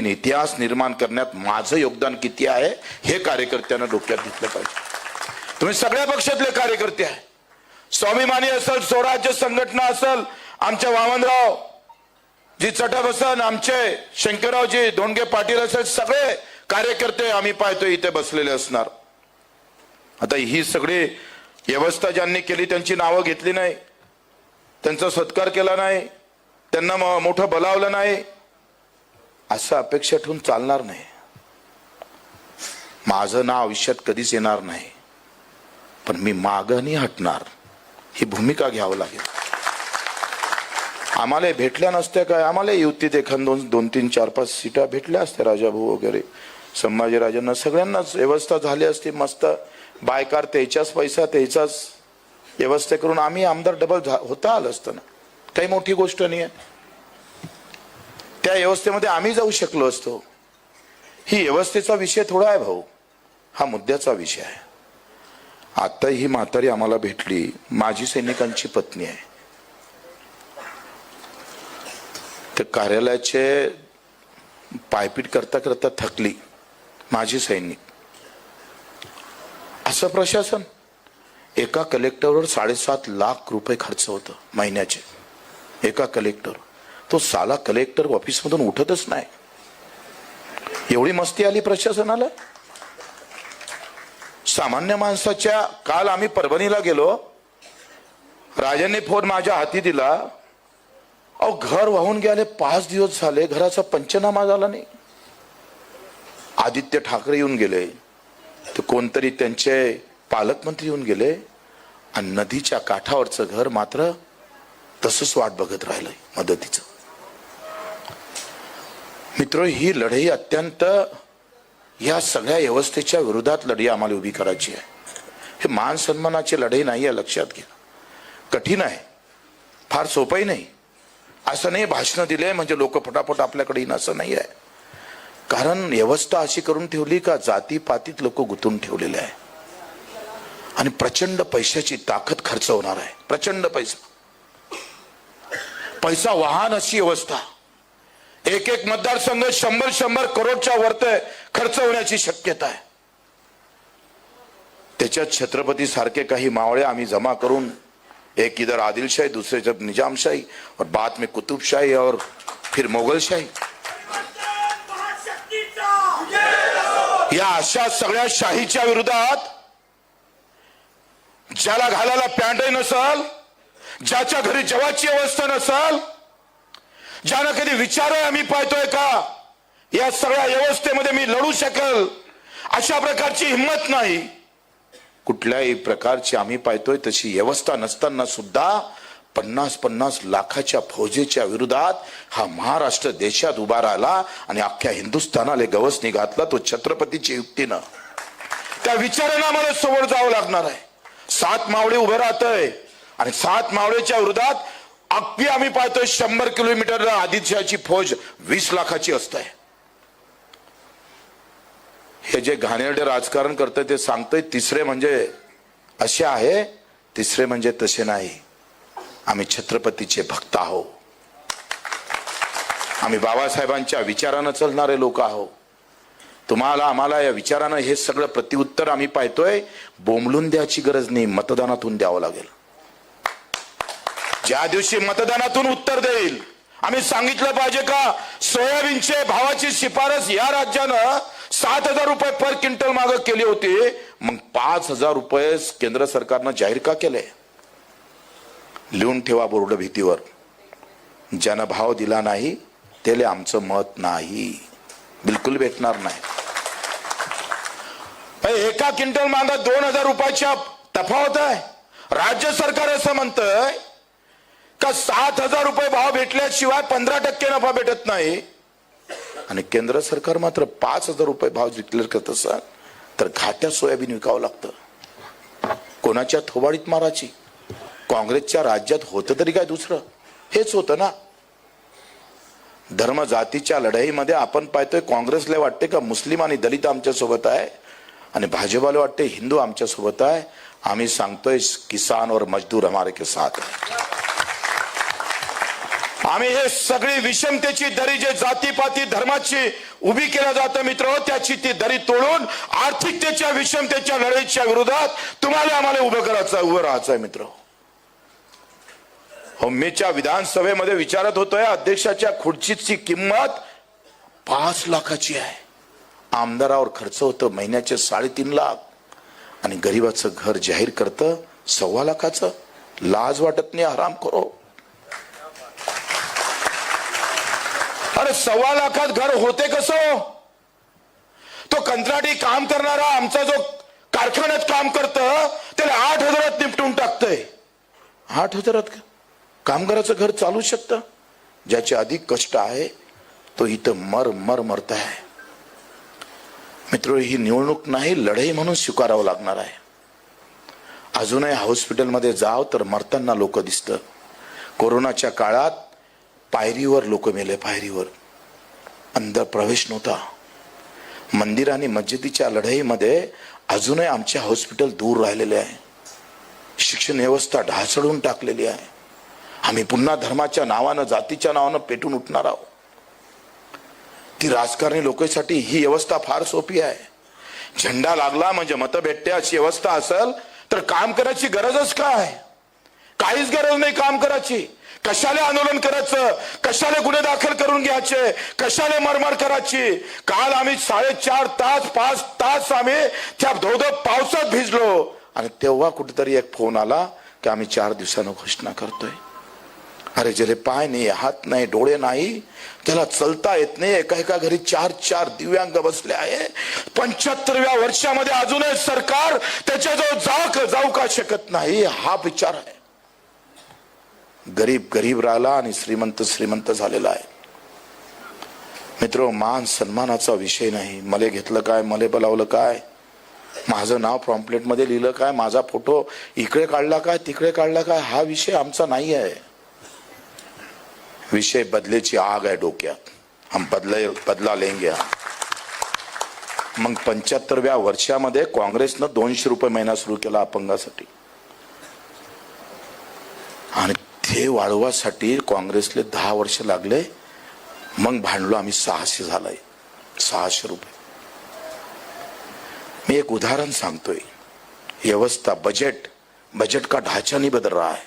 नवीन इतिहास निर्माण करण्यात माझं योगदान किती आहे हे कार्यकर्त्यांना डोक्यात घेतलं पाहिजे. तुम्ही सगळ्या पक्षातले कार्यकर्ते आहे. स्वाभिमानी असेल स्वराज्य संघटना असेल आमच्या वामनराव जी चटप बसन आमचे शंकररावजी धोंडगे पाटील असेल सगळे कार्यकर्ते आम्ही पाहतो इथे बसलेले असणार. आता ही सगळी व्यवस्था ज्यांनी केली त्यांची नावं घेतली नाही. त्यांचा सत्कार केला नाही. त्यांना मोठं बलावलं नाही. असं अपेक्षा ठेवून चालणार नाही. माझं नाव आयुष्यात कधीच येणार नाही. पण मी मागणी हटणार. ही भूमिका घ्यावं लागेल. आम्हाला भेटल्या नसत्या काय? आम्हाला युतीत एखाद दोन दोन तीन चार पाच सीटा भेटल्या असत्या राजाभाऊ वगैरे. संभाजीराजांना सगळ्यांनाच व्यवस्था झाली असती. मस्त बायकार त्याच्याच पैसा त्याचाच व्यवस्था करून आम्ही आमदार डबल झा- होता आलं असतं ना. काही मोठी गोष्ट नाही आहे त्या व्यवस्थेमध्ये आम्ही जाऊ शकलो असतो. ही व्यवस्थेचा विषय थोडा आहे भाऊ. हा मुद्द्याचा विषय आहे. आता ही म्हातारी आम्हाला भेटली. माजी सैनिकांची पत्नी आहे. तर कार्यालयाचे पायपीट करता करता थकली माझी सैनिक. असं प्रशासन? एका कलेक्टरवर साडेसात लाख रुपये खर्च होतं महिन्याचे. एका कलेक्टर तो साला कलेक्टर ऑफिसमधून उठतच नाही. एवढी मस्ती आली प्रशासनाला? सामान्य माणसाच्या काल आम्ही परभणीला गेलो. राजांनी फोन माझ्या हाती दिला. अहो घर वाहून गेले पाच दिवस झाले घराचा पंचनामा झाला नाही. आदित्य ठाकरे येऊन गेले. तर कोणतरी त्यांचे पालकमंत्री येऊन गेले. आणि नदीच्या काठावरचं घर मात्र तसंच वाट बघत राहिलंय मदतीचं. मित्र ही लढाई अत्यंत या सगळ्या व्यवस्थेच्या विरोधात लढाई आम्हाला उभी करायची आहे. हे मान सन्मानाची लढाई नाही आहे लक्षात घ्या. कठीण आहे. फार सोपंही नाही. असं नाही भाषणं दिले म्हणजे लोक फटाफट आपल्याकडे येईन असं नाही आहे. कारण व्यवस्था अशी करून ठेवली का जातीपातीत लोक गुंतून ठेवलेले आहे. आणि प्रचंड पैशाची ताकद खर्च होणार आहे. प्रचंड पैसा. पैसा वाहन अशी व्यवस्था. एक एक मतदारसंघ शंभर शंभर करोडच्या वरत खर्च होण्याची शक्यता आहे. त्याच्यात छत्रपती सारखे काही मावळे आम्ही जमा करून एक इधर आदिलशाही दूसरे जब निजामशाही और बाद में कुतुबशाही और फिर मोगलशाही. या अशा सगळ्या शाहीच्या विरोधात ज्याला घालायला पॅन्टही नसल ज्याच्या घरी जेवाची अवस्था नसल ज्यानं कधी विचार आम्ही पाहतोय का? या सगळ्या व्यवस्थेमध्ये मी लढू शकल. अशा प्रकारची हिंमत नाही. कुठल्याही प्रकारची आम्ही पाहतोय तशी व्यवस्था नसताना सुद्धा पन्नास पन्नास लाखाच्या फौजेच्या विरोधात हा महाराष्ट्र देशात उभा राहिला आणि अख्ख्या हिंदुस्थानाला गवसनी घातला तो छत्रपतीच्या युक्तीनं. त्या विचारानं आम्हाला समोर जावं लागणार आहे. सात मावळे उभे राहतय आणि सात मावळेच्या विरोधात अगदी आम्ही पाहतोय शंभर किलोमीटर आदित्यची फौज वीस लाखाची असते हे जे घाणेरडे राजकारण करतंय ते सांगतोय तिसरे म्हणजे असे आहे तिसरे म्हणजे तसे नाही. आम्ही छत्रपतीचे भक्त आहो आम्ही बाबासाहेबांच्या विचारानं चालणारे लोक आहो तुम्हाला आम्हाला या विचारानं हे सगळं प्रतिउत्तर आम्ही पाहतोय. बोंबलून द्यायची गरज नाही मतदानातून द्यावं लागेल. ज्या दिवशी मतदानातून उत्तर देईल आम्ही सांगितलं पाहिजे का सोयाबीनचे भावाची शिफारस या राज्यानं सात हजार रुपये पर क्विंटल माग केली होती. मग पाच हजार रुपये केंद्र सरकारनं जाहीर का केले? लिहून ठेवा बोर्ड भीतीवर. ज्यानं भाव दिला नाही त्याला आमचं मत नाही. बिलकुल भेटणार नाही. एका क्विंटल मागा दोन हजार रुपयाच्या तफावत आहे. राज्य सरकार असं म्हणतंय का सात हजार रुपये भाव भेटल्याशिवाय पंधरा टक्के नफा भेटत नाही? आणि केंद्र सरकार मात्र पाच हजार रुपये भाव डिक्लेअर करत असाल तर घाट्या सोयाबीन विकावं लागतं. कोणाच्या थोबाडीत माराची काँग्रेसच्या राज्यात होतं तरी काय दुसरं? हेच होतं ना. धर्म जातीच्या लढाईमध्ये आपण पाहतोय काँग्रेसला वाटते का मुस्लिम आणि दलित आमच्यासोबत आहे? आणि भाजपाला वाटते हिंदू आमच्यासोबत आहे? आम्ही सांगतोय किसान और मजदूर हमारे के साथ है आम्ही हे सगळी विषमतेची दरी जे जातीपाती धर्माची उभी केल्या जातं मित्र त्याची ती दरी तोडून आर्थिकतेच्या विषमतेच्या लढाईच्या विरोधात तुम्हाला आम्हाला उभं करायचं उभं राहायचं आहे मित्र. हो मीच्या विधानसभेमध्ये विचारत होतोय अध्यक्षाच्या खुर्चीची किंमत पाच लाखाची आहे. आमदारावर खर्च होतं महिन्याचे साडेतीन लाख. आणि गरीबाचं घर जाहीर करतं सव्वा लाखाचं. लाज वाटत नाही आराम करो. अरे सव्वा लाखात घर होते कसं? तो कंत्राटी काम करणारा आमचा जो कारखान्यात काम करतं त्याला आठ हजारात निपटून टाकतंय. आठ हजारात कामगाराचं घर चालू शकतं. ज्याचे अधिक कष्ट आहे तो इथं मर मर मरत आहे. मित्र ही निवडणूक नाही लढाई म्हणून स्वीकारावं लागणार आहे. अजूनही हॉस्पिटलमध्ये जाव तर मरताना लोक दिसतं. कोरोनाच्या काळात पायरीवर लोक मेले पायरीवर. अंदर प्रवेश नव्हता. मंदिर आणि मस्जिदीच्या लढाईमध्ये अजूनही आमचे हॉस्पिटल दूर राहिलेले आहे. शिक्षण व्यवस्था ढासळून टाकलेली आहे. आम्ही पुन्हा धर्माच्या नावानं जातीच्या नावानं पेटून उठणार आहोत. ती राजकारणी लोकांसाठी ही व्यवस्था फार सोपी आहे. झेंडा लागला म्हणजे मत भेटते अशी व्यवस्था असेल तर काम करायची गरजच काय? काहीच गरज नाही काम करायची. कशाला आंदोलन करायचं? कशाला गुन्हे दाखल करून घ्यायचे? कशाला मरमर करायची? काल आम्ही साडेचार तास पाच तास आम्ही त्या धोधो पावसात भिजलो. आणि तेव्हा कुठेतरी एक फोन आला की आम्ही चार दिवसानं घोषणा करतोय. अरे ज्याला पाय नाही हात नाही डोळे नाही त्याला चलता येत नाही एका एका घरी चार चार दिव्यांग बसले आहे. पंच्याहत्तरव्या वर्षामध्ये अजूनही सरकार त्याच्याजवळ जाऊ जाऊ का शकत नाही? हा विचार आहे. गरीब गरीब राहिला आणि श्रीमंत श्रीमंत झालेला आहे. मित्र मान सन्मानाचा विषय नाही. मले घेतलं काय मले बोलावलं काय? माझं नाव प्रॉम्प्लेटमध्ये लिहिलं काय? माझा फोटो इकडे काढला काय तिकडे काढला काय? हा विषय आमचा नाही आहे. विषय बदलेची आग आहे डोक्यात. हम बदले बदला लेंगे मग पंच्याहत्तरव्या वर्षामध्ये काँग्रेसनं दोनशे रुपये महिना सुरू केला अपंगासाठी आणि ते वाढवासाठी काँग्रेसले दहा वर्ष लागले मग भांडलो आम्ही सहाशे झालाय. सहाशे रुपये. मी एक उदाहरण सांगतोय. व्यवस्था बजेट बजेट का ढाचा नहीं बदल रहा है?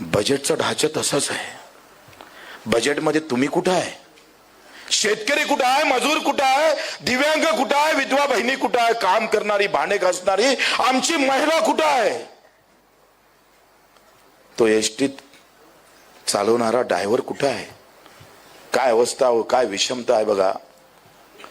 बजेटचा ढाचा तसाच आहे. बजेटमध्ये तुम्ही कुठं आहे? शेतकरी कुठं आहे? मजूर कुठं आहे? दिव्यांग कुठं आहे? विधवा बहिणी कुठं आहे? काम करणारी भांडे घासणारी आमची महिला कुठं आहे? तो एसटीत चालवणारा ड्रायव्हर कुठं आहे? काय अवस्था हो? काय विषमता आहे बघा?